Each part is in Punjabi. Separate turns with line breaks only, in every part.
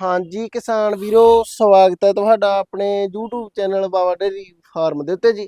ਹਾਂਜੀ ਕਿਸਾਨ ਵੀਰੋ, ਸਵਾਗਤ ਹੈ ਤੁਹਾਡਾ ਆਪਣੇ YouTube channel Baba dairy farm ਦੇ ਉੱਤੇ ਜੀ।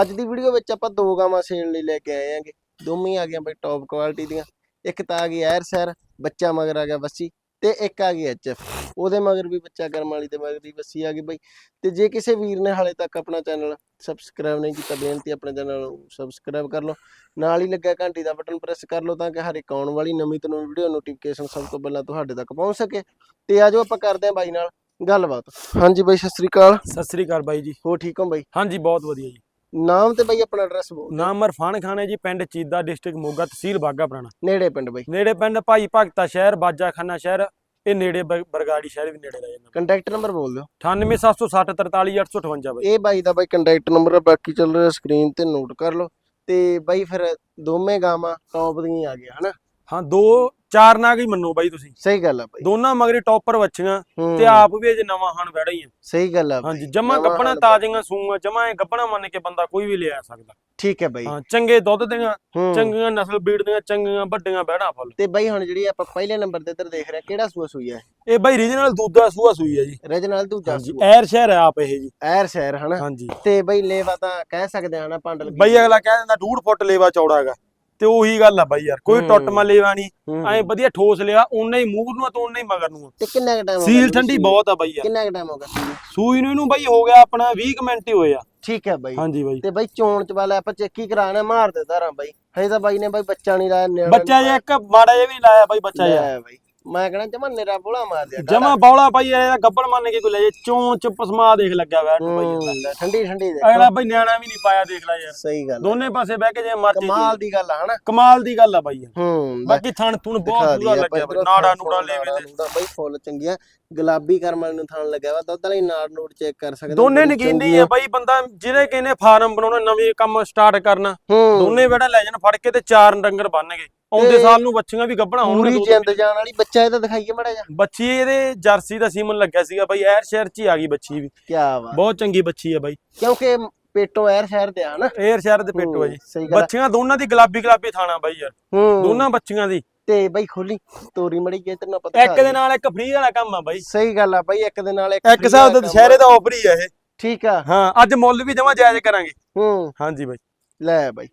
ਅੱਜ ਦੀ ਵੀਡੀਓ ਵਿੱਚ ਆਪਾਂ ਦੋ ਗਾਵਾਂ ਸੇਲ ਲਈ ਲੈ ਕੇ ਆਏ ਆਂਗੇ ਦੋਵੇਂ ਆ ਗਈਆਂ ਬਈ ਟੌਪ ਕੁਆਲਿਟੀ ਦੀਆਂ। ਇੱਕ ਤਾਂ ਆ ਗਈ ਐਰ ਸੈਰ, ਬੱਚਾ ਮਗਰ ਆ ਗਿਆ ਬੱਸੀ ਤੇ ਇੱਕ ਆ ਗਈ ਐਚਐਫ ਉਹਦੇ ਮਗਰ ਵੀ ਬੱਚਾ ਕਰਮ ਵਾਲੀ ਤੇ ਮਗਰ ਵੀ ਬੱਸੀ ਆ ਗਈ ਬਈ। ਤੇ ਜੇ ਕਿਸੇ ਵੀਰ ਨੇ ਹਾਲੇ ਤੱਕ ਆਪਣਾ ਚੈਨਲ ਸਬਸਕ੍ਰਾਈਬ ਨਹੀਂ ਕੀਤਾ ਬੇਨਤੀ ਆਪਣੇ ਚੈਨਲ ਨੂੰ ਸਬਸਕ੍ਰਾਈਬ ਕਰ ਲਓ। ਨਾਲ ਹੀ ਲੱਗਾ ਘੰਟੀ ਦਾ ਬਟਨ ਪ੍ਰੈਸ ਕਰ ਲਓ ਤਾਂ ਕਿ ਹਰ ਇੱਕ ਆਉਣ ਵਾਲੀ ਨਵੀਂ ਤੋਂ ਨਵੀਂ ਵੀਡੀਓ ਨੋਟੀਫਿਕੇਸ਼ਨ ਸਭ ਤੋਂ ਪਹਿਲਾਂ ਤੁਹਾਡੇ ਤੱਕ ਪਹੁੰਚ ਸਕੇ। ਤੇ ਆਜੋ ਆਪਾਂ ਕਰਦੇ ਹਾਂ ਬਾਈ ਨਾਲ ਗੱਲਬਾਤ। ਹਾਂਜੀ ਬਾਈ ਸਤਿ ਸ੍ਰੀ ਅਕਾਲ।
ਸਤਿ ਸ੍ਰੀ ਅਕਾਲ ਬਾਈ ਜੀ।
ਹੋ ਠੀਕ ਹੋ ਬਾਈ?
ਹਾਂਜੀ ਬਹੁਤ ਵਧੀਆ ਜੀ।
ਨਾਮ ਤੇ ਬਾਈ ਆਪਣਾ ਐਡਰੈਸ ਬੋਲ
ਨਾਮ ਅਰਫਾਨ ਖਾਨ ਹੈ ਜੀ ਪਿੰਡ ਚੀਦਾ ਡਿਸਟ੍ਰਿਕਟ ਮੋਗਾ ਤਹਿਸੀਲ ਬਾਗਾ ਪੁਰਾਣਾ।
ਨੇੜੇ ਪਿੰਡ ਬਾਈ।
ਨੇੜੇ ਪਿੰਡ ਭਾਈ ਭਗਤਾ ਸ਼ਹਿਰ ਬਾਜਾ ਖਾਨਾ ਸ਼ਹਿਰ ਇਹ ਨੇੜੇ ਬਰਗਾੜੀ ਸ਼ਹਿਰ ਵੀ ਨੇੜੇ ਰਹਿ ਜਾਂਦਾ।
ਕੰਟੈਕਟ ਨੰਬਰ ਬੋਲ ਦਿਓ।
98760 43858 ਬਾਈ।
ਇਹ ਬਾਈ ਦਾ ਬਾਈ ਕੰਟੈਕਟ ਨੰਬਰ ਬਾਕੀ ਚੱਲ ਰਿਹਾ ਸਕਰੀਨ ਤੇ ਨੋਟ ਕਰ ਲਓ। ਤੇ ਬਾਈ ਫਿਰ ਦੋਵੇਂ ਗਾਵਾਂ ਟੌਪ ਦੀਆਂ ਆ ਗਿਆ ਹਨਾ?
ਹਾਂ ਦੋ ਚਾਰ ਨਾਗ ਹੀ ਮੰਨੋ ਬਾਈ ਤੁਸੀਂ।
ਸਹੀ ਗੱਲ ਆ ਬਾਈ।
ਦੋਨਾਂ ਮਗਰੀ ਟੌਪਰ ਵੱਛੀਆਂ
ਹੂੰ,
ਤੇ ਆਪ ਵੀ ਅਜੇ ਨਵਾਂ ਹਣ ਵੜਾ ਹੀ ਆ
ਸਹੀ ਗੱਲ ਆ।
ਹਾਂਜੀ ਜਮਾ
ਹਣ
ਤਾਜ਼ੀਆਂ ਸੂਆਂ ਜਮਾ ਇਹ ਗੱਪਣਾ ਮੰਨ ਕੇ ਬੰਦਾ ਕੋਈ ਵੀ ਲਿਆ ਸਕਦਾ।
ਠੀਕ ਹੈ ਬਾਈ।
ਹਾਂ ਚੰਗੇ ਦੁੱਧ ਦੀਆਂ
ਹੂੰ।
ਚੰਗੀਆਂ ਨਸਲ ਬੀੜ ਦੀਆਂ ਚੰਗੀਆਂ ਵੱਡੀਆਂ ਬਹਿਣਾ ਫੁੱਲ।
ਤੇ ਬਾਈ ਹੁਣ ਜਿਹੜੀ ਆਪਾਂ ਪਹਿਲੇ ਨੰਬਰ ਤੇ ਇੱਧਰ ਦੇਖ ਰਹੇ ਹਾਂ, ਕਿਹੜਾ ਸੂਆ ਸੂਈ ਹੈ
ਇਹ? ਬਾਈ ਰੀਜਨਲ ਦੂਜਾ ਸੂਆ ਸੂਈ ਹੈ ਜੀ।
ਰਜਨਲ ਦੂਜਾ ਸੂਆ।
ਐਰ ਸ਼ਹਿਰ ਹੈ ਆਪ ਇਹ ਜੀ।
ਐਰ ਸ਼ਹਿਰ ਹਨਾ?
ਹਾਂਜੀ।
ਤੇ ਬਾਈ ਲੇਵਾ ਤਾਂ ਕਹਿ ਸਕਦੇ ਆ ਨਾ ਪੰਡਲ
ਬਈ ਅਗਲਾ ਕਹਿ ਦਿੰਦਾ 2 ਫੁੱਟ ਲੇਵਾ ਚੌੜਾ ਹੈਗਾ। ਤੇ ਉਹੀ ਗੱਲ ਆ ਬਾਈ ਯਾਰ ਕੋਈ। ਟੁੱਟ ਮਾ ਲੇਵਾ ਨਹੀਂ। ਐ ਵਧੀਆ ਠੋਸ ਲਿਆ ਉਨਾ ਹੀ ਮੂੰਹ ਨੂੰ ਤੇ ਉਨਾ ਹੀ ਮਗਰ ਨੂੰ।
ਤੇ ਕਿੰਨਾ ਕੁ ਟਾਈਮ ਹੋ ਗਿਆ
ਸੀਲ ਠੰਡੀ? ਬਹੁਤ ਆ ਬਾਈ ਯਾਰ
ਕਿੰਨਾ ਕੁ ਟਾਈਮ ਹੋ ਗਿਆ ਸੂਈ ਨੂੰ?
ਇਹਨੂੰ ਬਾਈ ਹੋ ਗਿਆ ਆਪਣਾ 20 ਕੁ ਮਿੰਟ ਹੀ ਹੋਏ ਆ
ਠੀਕ ਹੈ ਬਾਈ
ਹਾਂਜੀ ਬਾਈ
ਤੇ ਬਾਈ ਚੋਣ ਚ ਵਾਲਾ ਆਪਾਂ ਚੈੱਕ ਹੀ ਕਰਾਣਾ ਮਾਰ ਦੇ ਧਾਰਾਂ ਬਾਈ ਹਜੇ ਤਾਂ ਬਾਈ ਨੇ ਬਾਈ ਬੱਚਾ ਨਹੀਂ ਲਾਇਆ
ਬੱਚਾ ਜੇ ਇੱਕ ਮਾੜਾ ਜਿਹਾ ਵੀ ਲਾਇਆ ਬਾਈ ਬੱਚਾ ਜਿਹਾ
ਬਾਈ ਮੈਂ ਕਹਣਾ ਜਮਾ ਨੇਰਾ ਬੋਲਾ ਮਾਰ ਦਿਆ
ਜਮਾ ਬੌਲਾ ਬਾਈ ਇਹਦਾ ਗੱਬੜ ਮੰਨ ਕੇ ਕੋਈ ਲੈ ਜੇ ਚੋਂ ਚ ਪਸਮਾ ਦੇਖ ਲੱਗਿਆ ਵੈ ਇਹਦਾ।
ਠੰਡੀ ਠੰਡੀ ਦੇ
ਅਗਲਾ ਬਾਈ ਨਿਆਣਾ ਵੀ ਨਹੀਂ ਪਾਇਆ ਦੇਖ ਲੈ ਯਾਰ।
ਸਹੀ ਗੱਲ।
ਦੋਨੇ ਪਾਸੇ ਬਹਿ ਕੇ ਜੇ ਮਰਜ਼ੀ
ਕਮਾਲ ਦੀ ਗੱਲ ਆ ਹਨਾ?
ਕਮਾਲ ਦੀ ਗੱਲ ਆ ਬਾਈ ਯਾਰ।
ਹੂੰ
ਬਾਕੀ ਥਣ ਥੁਣ ਬਹੁਤ ਪੂਰਾ ਲੱਗਿਆ ਨਾੜਾ ਨੂੜਾ ਲੈਵੇ ਤੇ।
ਬਾਈ ਫੁੱਲ ਚੰਗੀਆਂ। ਗੁਲਾਬੀ ਕਰਮਲ ਨੂੰ ਥਾਣ ਲੱਗਿਆ ਵਾ ਦੁੱਧ ਵਾਲੀ ਨਾੜ ਨੂੜ ਚੈੱਕ ਕਰ ਸਕਦੇ
ਦੋਨੇ
ਚੰਗੀ
ਆ ਬਾਈ ਬੰਦਾ ਜਿਹਨੇ ਕਹਿੰਦੇ ਫਾਰਮ ਬਣਾਉਣਾ ਨਵੇਂ ਕੰਮ ਸਟਾਰਟ ਕਰਨਾ ਦੋਨੇ ਬੇੜਾ ਲੈ ਜਾਣ ਫੜ ਕੇ ਤੇ ਚਾਰ ਡੰਗਰ ਬੰਨਗੇ ਆਉਂਦੇ ਸਾਲ ਨੂੰ ਬੱਚੀਆਂ ਵੀ ਗੱਭਣਾ ਹੋਣਗੇ
ਪੂਰੀ ਜਿੰਦ ਜਾਣ ਵਾਲੀ ਬੱਚਾ ਇਹਦਾ ਦਿਖਾਈਏ ਮੜਾ ਜਾ
ਬੱਚੀ ਇਹਦੇ ਜਰਸੀ ਦਾ ਸੀਮਨ ਲੱਗਿਆ ਸੀਗਾ ਬਾਈ ਐਰ ਸ਼ਹਿਰ ਚ ਹੀ ਆ ਗਈ ਬੱਚੀ ਵੀ।
ਕੀ ਵਾ
ਬਹੁਤ ਚੰਗੀ ਬੱਚੀ ਆ ਬਾਈ।
ਕਿਉਂਕਿ ਪੇਟੋਂ ਐਰ ਸ਼ਹਿਰ ਦੇ ਆ ਹਨਾ
ਐਰ ਸ਼ਹਿਰ ਦੇ ਪਿੱਟੂ ਆ ਜੀ।
ਸਹੀ ਗੱਲ ਆ।
ਬੱਚੀਆਂ ਦੋਨਾਂ ਦੀ ਗੁਲਾਬੀ ਗੁਲਾਬੀ ਥਾਣਾ ਬਾਈ ਯਾਰ।
ਹੂੰ।
ਦੋਨਾਂ ਬੱਚੀਆਂ ਦੀ।
ਤੇ ਬਾਈ ਖੋਲੀ ਤੋਰੀ ਮੜੀ ਜੇ ਤੈਨੂੰ ਪਤਾ
ਇੱਕ ਦੇ ਨਾਲ ਇੱਕ ਫ੍ਰੀ ਵਾਲਾ ਕੰਮ ਆ ਬਾਈ।
ਸਹੀ ਗੱਲ ਆ ਬਾਈ ਇੱਕ ਦੇ ਨਾਲ ਇੱਕ
ਇੱਕ ਹਿਸਾਬ ਦਾ ਦੁਸ਼ਹਿਰੇ ਦਾ। ਆਫਰ ਹੀ ਆ ਇਹ।
ਠੀਕ ਆ।
ਹਾਂ ਅੱਜ ਮੁੱਲ ਵੀ ਜਮਾ ਜਾਇਜ਼ ਕਰਾਂਗੇ।
ਹੂੰ।
ਹਾਂਜੀ ਬਾਈ।
ਲੈ ਬਾਈ।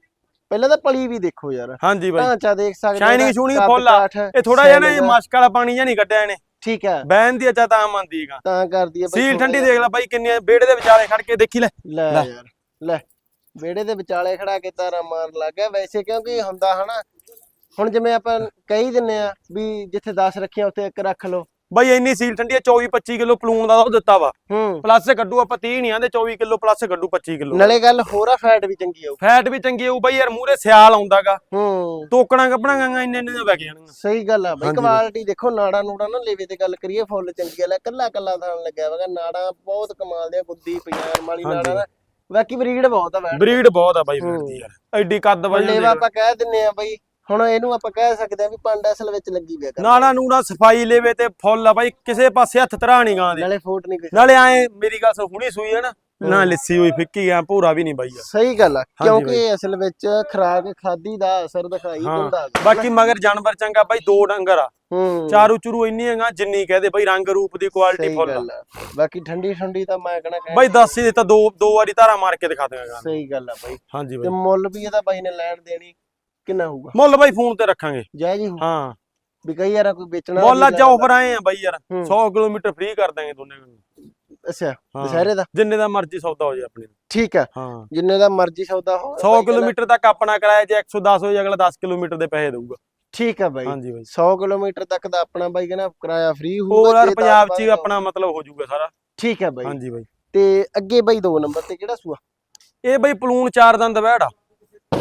ਪਹਿਲਾਂ ਤਾਂ ਪਲੀ ਵੀ ਦੇਖੋ ਯਾਰ।
ਹਾਂਜੀ ਬਾਈ।
ਢਾਂਚਾ ਦੇਖ ਸਕਦੇ ਇਹਦਾ,
ਸ਼ੂਨਿੰਗ ਫੁੱਲ ਆ। ਇਹ ਥੋੜਾ ਜਿਹਾ ਨਾ ਇਹ ਮਸ਼ਕ ਵਾਲਾ ਪਾਣੀ ਜਾਂ ਨਹੀਂ ਕੱਢਿਆ ਇਹਨੇ।
ਠੀਕ ਆ
ਬੈਨ ਦੀ ਅੱਛਾ ਤਾਂ ਮੰਨਦੀ ਹੈਗਾ।
ਤਾਂ ਕਰਦੀ ਆ ਬਾਈ
ਸੀਲ ਠੰਡੀ
ਜਿਹਾ।
ਦੇਖ ਲੈ ਬਾਈ ਕਿੰਨੀਆਂ ਬੇੜੇ ਦੇ ਵਿਚਾਲੇ ਖੜ ਕੇ ਦੇਖੀ ਲੈ।
ਲੈ। ਯਾਰ ਲੈ। ਵਿਹੜੇ ਦੇ ਵਿਚਾਲੇ ਖੜਾ ਕੇ ਤਾਰਾ ਮਾਰਨ ਲੱਗ ਗਿਆ। ਵੈਸੇ ਕਿਉਂਕਿ ਹੁੰਦਾ ਹਨਾ ਹੁਣ ਜਿਵੇਂ ਆਪਾਂ ਕਹੀ ਦਿੰਨੇ ਆ ਵੀ ਜਿੱਥੇ 10 ਰੱਖੀਆਂ ਉੱਥੇ ਇੱਕ ਰੱਖ ਲਓ।
ਬਾਈ ਇੰਨੀ ਸੀਲ ਠੰਡੀ ਆ 24 25 ਕਿਲੋ ਪਲੂਣ ਦਾ ਦੁੱਧ ਦਿੱਤਾ ਵਾ।
ਹੂੰ।
ਪਲੱਸ ਕੱਢੂ ਆਪਾਂ 30 ਨਹੀਂ ਆਂਦੇ 24 ਕਿਲੋ ਪਲੱਸ ਕੱਢੂ 25 ਕਿਲੋ।
ਨਾਲੇ ਗੱਲ ਹੋਰ ਆ ਫੈਟ ਵੀ ਚੰਗੀ ਆਊ।
ਫੈਟ ਵੀ ਚੰਗੀ ਆਊ ਬਾਈ ਯਾਰ ਮੂਰੇ ਸਿਆਲ ਆਉਂਦਾਗਾ।
ਹੂੰ।
ਟੋਕਣਾ ਕੱਪਣਾ ਗਾਂਗਾ ਇੰਨੇ ਇੰਨੇ ਵਗ ਜਾਣਗੀਆਂ
ਸਹੀ ਗੱਲ ਆ ਬਈ
ਹਾਂਜੀ। ਬਾਈ।
ਕੁਆਲਿਟੀ ਦੇਖੋ ਨਾੜਾ ਨੂੜਾ ਨਾ ਲੇਵੇ ਤੇ ਗੱਲ ਕਰੀਏ ਫੁੱਲ ਚੰਗੀ ਆ। ਲੈ ਕੱਲਾ ਕੱਲਾ ਥਾਣ ਲੱਗਿਆ ਵਗਾ ਨਾੜਾ ਬਹੁਤ ਕਮਾਲ ਦੇ ਗੁੱਦੀ ਪਿਆਰ ਵਾਲੀ
ਹਾਂਜੀ।
ਨਾੜਾ ਨਾ ਬਾਕੀ ਬਰੀਡ ਬਹੁਤ ਆ
ਬਰੀਡ ਬਹੁਤ ਆ ਬਾਈ ਦੀ ਯਾਰ। ਐਡੀ ਕੱਦ ਵਜਨ
ਲੇਵਾ
ਦੀ
ਆਪਾਂ ਕਹਿ ਦਿੰਨੇ ਆ ਬਈ ਹੁਣ ਇਹਨੂੰ ਆਪਾਂ ਕਹਿ ਸਕਦੇ ਆ ਵੀ ਪੰਡ ਅਸਲ ਵਿੱਚ ਲੱਗੀ ਪਿਆ ਕਰ
ਨਾੜਾ ਨੂੜਾ ਸਫ਼ਾਈ ਲੈਵੇ ਤੇ ਫੁੱਲ ਆ ਬਾਈ ਕਿਸੇ ਪਾਸੇ ਹੱਥ ਧਰਾ ਨਹੀਂ ਗਾਂ ਦੇ।
ਨਾਲੇ ਫੋਟ ਨਹੀਂ ਕੋਈ
ਨਾਲੇ ਐ ਮੇਰੀ ਗੱਲ ਸੁਣ ਹੁਣੀ ਸੂਈ ਹੈ ਨਾ ਨਾ ਲਿੱਸੀ ਹੋਈ ਫਿੱਕੀ ਆ ਭੂਰਾ ਵੀ ਨਹੀਂ ਬਾਈ
ਸਹੀ ਗੱਲ ਆ ਕਿਉਂਕਿ ਅਸਲ ਵਿੱਚ ਖਰਾਕ ਖਾਦੀ ਦਾ ਅਸਰ ਦਿਖਾਈ ਦਿੰਦਾ
ਬਾਕੀ ਮਗਰ ਜਾਨਵਰ ਚੰਗਾ ਬਾਈ ਦੋ ਡੰਗਰ ਆ। ਚਾਰੂ ਚੁਰੂ ਇੰਨੀ ਹੈਗਾ ਜਿੰਨੀ ਕਹਦੇ ਬਾਈ ਰੰਗ ਰੂਪ ਦੀ ਕੁਆਲਿਟੀ ਫੁੱਲ ਆ।
ਬਾਕੀ ਠੰਡੀ ਠੰਡੀ ਤਾਂ ਮੈਂ ਕਹਣਾ ਕਹਿ
ਬਾਈ ਦੱਸ ਹੀ ਦਿੱਤਾ ਦੋ ਦੋ ਵਾਰੀ ਧਾਰਾ ਮਾਰ ਕੇ ਦਿਖਾ ਦਿਆਂਗਾ।
ਸਹੀ ਗੱਲ ਆ ਬਾਈ।
ਹਾਂਜੀ
ਤੇ
ਬਾਈ।
ਮੁੱਲ ਵੀ ਇਹਦਾ ਬਾਈ ਨੇ ਲੈਣ ਦੇਣੀ। ਕਿੰਨਾ ਹੋਊਗਾ?
ਮੁੱਲ ਬਾਈ ਫੋਨ ਤੇ ਰੱਖਾਂਗੇ।
ਜੈ ਜੀ
ਹਾਂ।
ਵੀ ਕਈ ਯਾਰ ਕੋਈ ਵੇਚਣਾ
ਮੁੱਲ ਅੱਜ। ਆਫਰ ਆਏ ਆ ਬਾਈ ਯਾਰ
ਹੂੰ।
100 ਕਿਲੋਮੀਟਰ ਫ੍ਰੀ ਕਰ ਦਾਂਗੇ ਦੋਨੇ
ਅੱਛਾ। ਦੁਸਹਿਰੇ ਦਾ?
ਜਿੰਨੇ ਦਾ ਮਰਜ਼ੀ ਸੌਦਾ ਹੋ ਜਾਏ ਆਪਣੇ।
ਠੀਕ ਆ।
ਹਾਂ।
ਜਿੰਨੇ ਦਾ ਮਰਜ਼ੀ ਸੌਦਾ ਹੋ
100 ਕਿਲੋਮੀਟਰ ਤੱਕ ਆਪਣਾ ਕਿਰਾਇਆ ਜੇ 110 ਹੋ ਜਾਏ ਅਗਲਾ 10 ਕਿਲੋਮੀਟਰ ਦੇ ਪੈਸੇ ਦੇਊਗਾ।
ਠੀਕ ਆ ਬਾਈ।
ਹਾਂਜੀ ਬਾਈ।
100 ਕਿਲੋਮੀਟਰ ਤੱਕ ਦਾ ਆਪਣਾ ਬਾਈ ਕਹਿੰਦਾ ਕਿਰਾਇਆ ਫ੍ਰੀ
ਹੋਰ
ਹੋਊਗਾ
ਯਾਰ
ਜੇ
ਪੰਜਾਬ 'ਚ ਆਪਣਾ ਮਤਲਬ ਹੋ ਜਾਊਗਾ ਸਾਰਾ।
ਠੀਕ ਆ ਬਾਈ।
ਹਾਂਜੀ ਬਾਈ।
ਤੇ ਅੱਗੇ ਬਾਈ ਦੋ ਨੰਬਰ ਤੇ ਕਿਹੜਾ ਸੂਆ?
ਇਹ ਬਾਈ ਪਲੂਣ ਚਾਰ ਦੰਦ ਬੈੜ ਆ।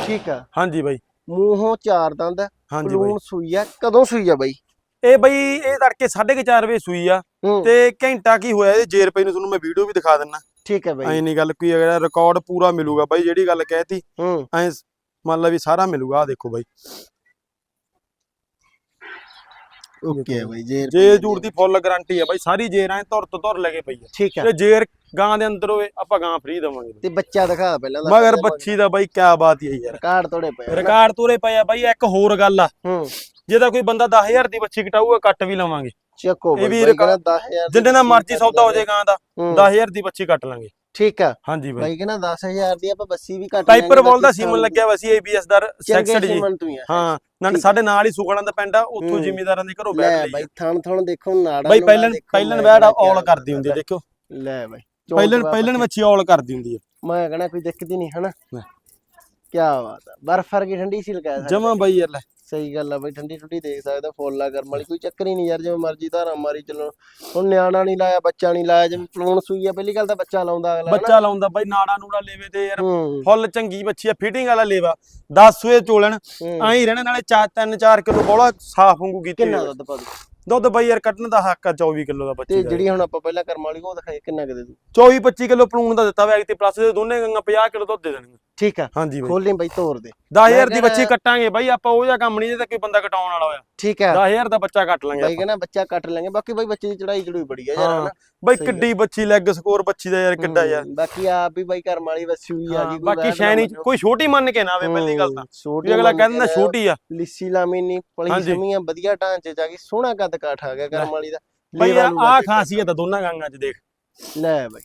ਠੀਕ ਆ।
ਹਾਂਜੀ ਬਾਈ।
ਮੂੰਹੋਂ ਚਾਰ ਦੰਦ
ਹਾਂਜੀ ਬਾਈ।
ਸੂਈ ਆ। ਕਦੋਂ ਸੂਈ ਆ ਬਾਈ?
ਇਹ ਬਈ ਇਹ ਤੜਕੇ 4:30 ਵਜੇ ਸੂਈ ਆ।
ਹੂੰ।
ਤੇ ਘੰਟਾ ਕੀ ਹੋਇਆ ਇਹ ਜੇਰ ਪਈ ਨੂੰ ਤੁਹਾਨੂੰ ਮੈਂ ਵੀਡੀਓ ਵੀ ਦਿਖਾ ਦਿੰਨਾ।
ਠੀਕ ਆ ਬਾਈ।
ਐ ਨਹੀਂ ਗੱਲ ਕੋਈ ਅਗਰ ਰਿਕਾਰਡ ਪੂਰਾ ਮਿਲੂਗਾ। ਬਾਈ ਜਿਹੜੀ ਗੱਲ ਕਹਿਤੀ
ਹੂੰ।
ਐ ਮੰਨ ਲਾ ਵੀ ਸਾਰਾ ਮਿਲੂਗਾ। ਆ ਦੇਖੋ ਬਾਈ।
ਓਕੇ ਬਾਈ ਜੇਰ
ਜੇ ਜੂੜ ਦੀ ਫੁੱਲ ਗਾਰੰਟੀ ਆ ਬਾਈ ਸਾਰੀ ਜੇਰ ਐ ਤੁਰ ਤੋਂ ਤੁਰ ਲੱਗੇ ਪਈ ਆ।
ਠੀਕ ਆ।
ਤੇ ਜੇਰ ਗਾਂ ਦੇ ਅੰਦਰ ਹੋਵੇ ਆਪਾਂ ਗਾਂ ਫ੍ਰੀ ਦਵਾਂਗੇ।
ਤੇ ਬੱਚਾ ਦਿਖਾ ਪਹਿਲਾਂ ਦਾ
ਮਗਰ ਬੱਚੀ ਦਾ ਬਾਈ ਕਿਆ ਬਾਤ ਹੀ ਯਾਰ।
ਕਾਰਡ ਤੋੜੇ ਪਏ।
ਰਿਕਾਰਡ ਤੂਰੇ ਪਏ ਆ ਬਾਈ ਇੱਕ ਹੋਰ ਗੱਲ ਆ।
ਹੂੰ।
ਜੇ ਤਾਂ ਕੋਈ ਬੰਦਾ 10000 ਦੀ ਬੱਚੀ ਕਟਾਊਗਾ ਕੱਟ ਵੀ ਲਵਾਂਗੇ।
ਚੱਕੋ
ਇਹ
ਬਾਈ
ਵੀ
ਬਾਈ
ਰਿਕਾ-
ਕਹਿੰਦਾ 10000
ਜਿੰਨੇ ਦਾ ਮਰਜ਼ੀ ਸੌਦਾ ਹੋ ਜਾਏਗਾ ਦਾ
ਹੂੰ,
10000 ਦੀ ਬੱਚੀ ਕੱਟ ਲਾਂਗੇ।
ਠੀਕ ਆ।
ਹਾਂਜੀ ਬਾਈ।
ਬਾਈ ਕਹਿੰਦਾ 10000 ਦੀ ਆਪਾਂ ਬੱਸੀ ਵੀ ਘੱਟ
ਪਾਈਪਰ ਬੋਲ ਦਾ ਸੀਮਨ ਲੱਗਿਆ ਵਾ ਸੀ ਦਾ ਸੈਕਸਡ ਜੀ।
ਆ।
ਹਾਂ ਨਾਲ। ਸਾਡੇ ਨਾਲ ਹੀ ਸੁਗੜਾਂ ਦਾ ਪਿੰਡ ਆ ਉੱਥੋਂ। ਜ਼ਿਮੀਦਾਰਾਂ ਦੇ ਘਰੋਂ ਬੈਠ ਲਈ
ਬਾਈ ਥਣ ਥਣ ਦੇਖੋ ਨਾੜਾ
ਬਾਈ ਬੈੜ
ਕਹਿੰਦਾ
ਔਲ
ਕਿਆ
ਕਰਦੀ ਹੁੰਦੀ ਆ,
ਬਾਤ
ਦੇਖੋ
ਲੈ ਬਾਈ
ਪਹਿਲਨ
ਬਾਬਾ।
ਮੱਛੀ ਔਲ ਕਰਦੀ ਹੁੰਦੀ ਹੈ
ਮੈਂ ਕਹਣਾ ਕੋਈ ਦਿੱਕਤ ਹੀ ਨਹੀਂ ਹਨਾ?
ਲੈ।
ਕੀ ਬਾਤ ਆ ਬਰਫ ਵਰਗੀ ਠੰਡੀ ਸੀ ਲਗਾ
ਜਮਾ ਬਾਈ ਯਾਰ ਲੈ
ਸਹੀ ਗੱਲ ਆ ਬਈ ਠੰਡੀ ਠੰਡੀ ਦੇਖ ਸਕਦਾ ਫੁੱਲਾ ਕਰਮ ਵਾਲੀ ਕੋਈ ਚੱਕਰ ਹੀ ਨਹੀਂ ਯਾਰ ਜਿਵੇਂ ਮਰਜ਼ੀ ਧਾਰਾਂ ਮਾਰੀ ਚੱਲੋ ਹੁਣ ਨਿਆਣਾ ਨਹੀਂ ਲਾਇਆ ਬੱਚਾ ਨਹੀਂ ਲਾਇਆ ਜਿਵੇਂ ਪਲੂਣ ਸੂਈ ਆ ਪਹਿਲੀ ਗੱਲ ਤਾਂ ਬੱਚਾ ਲਾਉਂਦਾ ਅਗਲਾ।
ਬੱਚਾ ਲਾਉਂਦਾ ਬਾਈ ਨਾੜਾ ਨੂੜਾ ਲੇਵੇ ਤੇ ਯਾਰ
ਹੂੰ
ਫੁੱਲ ਚੰਗੀ ਬੱਚੀ ਆ ਫਿਟਿੰਗ ਵਾਲਾ ਲੇਵਾ 10 ਸੂਏ ਚੋਲਣ
ਹੂੰ।
ਐਂ ਹੀ ਰਹਿਣ ਨਾਲੇ 4 3 4 ਕਿਲੋ ਬੋਲਾ ਸਾਫ਼ ਵਾਂਗੂ ਕੀਤੀ
ਕਿੰਨਾ
ਹੋਈ।
ਦੁੱਧ ਪਾ ਦੂ
ਦੁੱਧ ਬਾਈ ਯਾਰ ਕੱਢਣ ਦਾ ਹੱਕ ਆ 24 ਕਿਲੋ ਦਾ
ਤੇ
ਬੱਚੀ ਦਾ।
ਜਿਹੜੀ ਹੁਣ ਆਪਾਂ ਪਹਿਲਾਂ ਕਰਮ ਵਾਲੀ ਉਹ ਦਿਖਾਈ ਕਿੰਨਾ ਕੁ ਦੇ ਦੂ
24 25 ਕਿਲੋ ਪਲੂਣ ਦਾ ਦਿੱਤਾ ਵੈਗ ਤੇ ਪਲੱਸ ਦੇ ਦੋਨੇ ਗੰਗਾ 50 ਕਿਲੋ ਦੁੱਧ ਦੇ ਦੇਣਗੇ।
ਠੀਕ ਆ।
ਹਾਂਜੀ ਬਾਈ।
ਖੋਲੀ ਬਈ ਤੋਰ ਦੇ।
10000 ਦੀ ਬੱਚੀ ਕੱਟਾਂਗੇ ਬਾਈ ਆਪਾਂ ਉਹ ਜਿਹਾ ਕੰਮ ਨਹੀਂ ਜੇ ਤਾਂ ਕੋਈ ਬੰਦਾ ਕਟਾਉਣ ਵਾਲਾ ਹੋਇਆ।
ਠੀਕ ਆ।
10000 ਦਾ ਬੱਚਾ ਕੱਟ ਲਾਂਗੇ
ਬਾਈ। ਕਹਿੰਦਾ ਬੱਚਾ ਕੱਟ ਲਾਂਗੇ। ਬਾਕੀ ਬਾਈ ਬੱਚੇ ਦੀ ਚੜਾਈ ਚੜੂਈ ਬੜੀ ਆ ਯਾਰ ਹਨਾ?
ਬਾਈ ਕਿੱਡੀ ਬੱਚੀ ਲੈਗ ਸਕੋਰ ਬੱਚੀ ਦਾ ਯਾਰ ਕਿੱਡਾ ਯਾਰ।
ਬਾਕੀ ਆਪ ਵੀ ਬਾਈ ਕਰਮ ਵਾਲੀ ਵਸੀ ਹੋਈ ਆ ਕੋਈ
ਬਾਕੀ ਸ਼ੈਨੀ। ਕੋਈ ਛੋਟੀ ਮੰਨ ਕੇ ਨਾ ਆਵੇ ਪਹਿਲੀ ਗੱਲ ਤਾਂ।
ਛੋਟੀ
ਅਗਲਾ ਕਹਿੰਦਾ ਛੋਟੀ ਆ।
ਲਿੱਸੀ ਲਾਮੀ ਨਹੀਂ ਪਲੀ। ਸਮੀਆਂ ਵਧੀਆ ਢਾਂਚੇ ਚ ਆ ਗਈ ਸੋਹਣਾ ਕੱਦ ਕਾਠ ਆ ਗਿਆ ਕਰਮ ਵਾਲੀ ਦਾ।
ਬਾਈ
ਲੇਵਾ
ਆ
ਤੇ-
ਖਾਸੀਅਤ ਆ ਦੋਨਾਂ ਗਾਂਗਾਂ 'ਚ ਦੇਖ।
ਲੈ ਬਾਈ।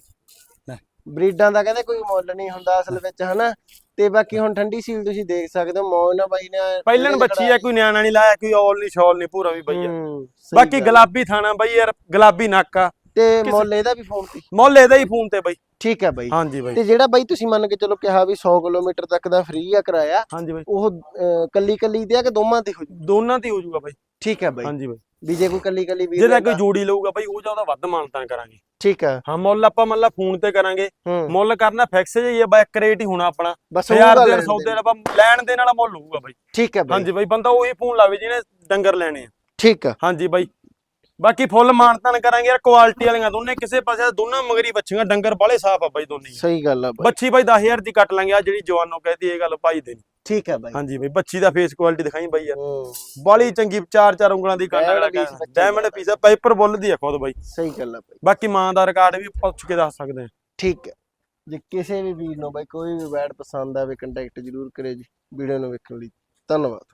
ਲੈ।
ਬਰੀਡਾਂ ਦਾ ਕਹਿੰਦੇ ਕੋਈ ਮੁੱਲ ਨਹੀਂ ਹੁੰਦਾ ਅਸਲ ਵਿੱਚ ਹਨਾ? ਤੇ ਬਾਕੀ ਹੁਣ ਠੰਡੀ ਸੀਲ ਤੁਸੀਂ ਦੇਖ ਸਕਦੇ ਹੋ ਮੌਜ ਨਾਲ ਬਾਈ ਨੇ
ਪਹਿਲਣ ਬੱਚੀ ਆ ਕੋਈ ਨਿਆਣਾ ਨਹੀਂ ਲਾਇਆ ਕੋਈ ਔਲ ਨਹੀਂ ਸ਼ੌਲ ਨਹੀਂ ਪੂਰਾ ਵੀ ਬਈ ਆ।
ਹੂੰ, ਸਹੀ
ਬਾਕੀ
ਗੱਲ।
ਗੁਲਾਬੀ ਥਾਣਾ ਬਈ ਯਾਰ ਗੁਲਾਬੀ ਨੱਕ ਆ।
ਤੇ
ਕਿਸੇ-
ਮੁੱਲ ਇਹਦਾ ਵੀ ਫੋਨ ਤੇ?
ਮੁੱਲ ਇਹਦਾ ਹੀ ਫੋਨ ਤੇ ਬਈ।
ਠੀਕ ਹੈ ਬਾਈ।
ਹਾਂਜੀ ਬਈ।
ਤੇ ਜਿਹੜਾ ਬਾਈ ਤੁਸੀਂ ਮੰਨ ਕੇ ਚਲੋ ਕਿਹਾ ਵੀ 100 ਕਿਲੋਮੀਟਰ ਤੱਕ ਦਾ ਫ੍ਰੀ ਆ ਕਿਰਾਇਆ
ਹਾਂਜੀ ਬਈ।
ਉਹ ਕੱਲੀ ਕੱਲੀ ਦੇ ਆ ਕਿ ਦੋਵਾਂ ਤੇ ਹੋ ਜੂ?
ਦੋਨਾਂ ਤੇ ਹੋ ਜਾਊਗਾ ਬਈ।
ਠੀਕ ਹੈ ਬਾਈ।
ਹਾਂਜੀ ਬਈ।
ਵੀ ਜੇ ਕੋਈ ਕੱਲੀ ਕੱਲੀ ਵੀ
ਜਿਹਦਾ ਕੋਈ ਜੋੜੀ ਲਊਗਾ ਬਈ ਉਹ ਜ਼ਿਆਦਾ ਵੱਧ ਮਾਨਤਾਂ ਕਰਾਂਗੇ।
ਠੀਕ ਹੈ।
ਹਾਂ ਮੁੱਲ ਆਪਾਂ ਮੱਲਾ ਫੋਨ ਤੇ ਕਰਾਂਗੇ। ਮੁੱਲ ਕਰਨਾ ਫਿਕਸ ਜਿਹਾ ਹੀ ਬਈ ਇੱਕ ਰੇਟ ਹੀ ਹੋਣਾ ਆਪਣਾ।
ਗੱਲ
ਦੇ ਸੌਦੇ
ਦੇਣ।
ਦਾ ਆਪਾਂ ਲੈਣ ਦੇ ਨਾਲ ਮੁੱਲ ਹੋਊਗਾ ਬਈ।
ਠੀਕ ਹੈ ਬਾਈ।
ਹਾਂਜੀ ਬਈ ਬੰਦਾ ਉਹੀ ਫੋਨ ਲਾਵੇ ਜਿਹਨੇ ਡੰਗਰ ਲੈਣੇ ਆ।
ਠੀਕ ਹੈ।
ਹਾਂਜੀ ਬਾਈ। ਬਾਕੀ ਫੁੱਲ ਮਾਨਤਾਨ ਕਰਾਂਗੇ ਯਾਰ ਕੁਆਲਿਟੀ ਵਾਲੀਆਂ ਦੋਨੇ ਕਿਸੇ ਪਾਸੇ ਦੋਨਾਂ ਮਗਰੀ ਬੱਚੀਆਂ ਡੰਗਰ ਬਾਲੇ ਸਾਫ਼ ਆ ਬਾਈ ਦੋਨੇ।
ਸਹੀ ਗੱਲ ਆ ਬਾਈ।
ਬੱਚੀ ਬਾਈ 10000 ਦੀ ਕੱਟ ਲਾਂਗੇ ਆ ਜਿਹੜੀ ਜਵਾਨੋ ਕਹਦੀ ਇਹ ਗੱਲ ਪਾਈ ਦੇ
ਠੀਕ ਹੈ ਬਾਈ।
ਹਾਂਜੀ ਬਾਈ ਬੱਚੀ ਦਾ ਫੇਸ ਕੁਆਲਿਟੀ ਦਿਖਾਈ ਬਾਈ ਯਾਰ। ਬਾਲੀ ਚੰਗੀ ਚਾਰ ਚਾਰ ਉਂਗਲਾਂ ਦੀ ਕਾਂਡਾ
ਬੱਚੀ
ਡਾਇਮੰਡ। ਪੀਸ ਆ ਪਾਈਪਰ ਬੁੱਲ ਦੀ ਆ ਖੁਦ ਬਾਈ।
ਸਹੀ ਗੱਲ ਆ ਬਾਈ।
ਬਾਕੀ ਮਾਂ ਦਾ ਰਿਕਾਰਡ ਵੀ ਪੁੱਛ ਕੇ ਦੱਸ ਸਕਦੇ ਆ।
ਠੀਕ ਹੈ। ਜੇ ਕਿਸੇ ਵੀ ਵੀਰ ਨੂੰ ਬਾਈ ਕੋਈ ਵੀ ਵੈਡ ਪਸੰਦ ਆਵੇ ਕੰਟੈਕਟ ਜ਼ਰੂਰ ਕਰੇ ਜੀ। ਵੀਡੀਓ ਨੂੰ ਵੇਖਣ ਲਈ ਧੰਨਵਾਦ।